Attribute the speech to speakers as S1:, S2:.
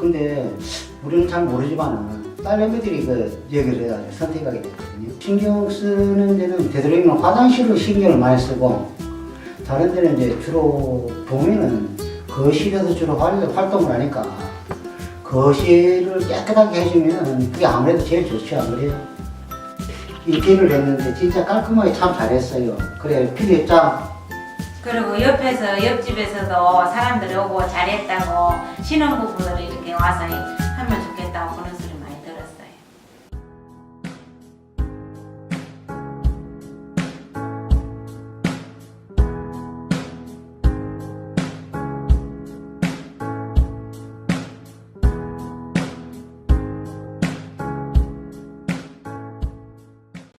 S1: 근데 우리는 잘 모르지만 딸내미들이 그 여기를 해가지고 선택하게 됐거든요. 신경 쓰는 데는 되도록이면 화장실을 신경을 많이 쓰고 다른 데는 이제 주로 봄에는 거실에서 주로 활, 활동을 하니까 거실을 깨끗하게 해주면 그게 아무래도 제일 좋지 않으래요? 인테리어를 했는데 진짜 깔끔하게 참 잘했어요. 그래 필요했죠?
S2: 그리고 옆에서 옆집에서도 사람들이 오고 잘했다고 신혼부부들이 이렇게 와서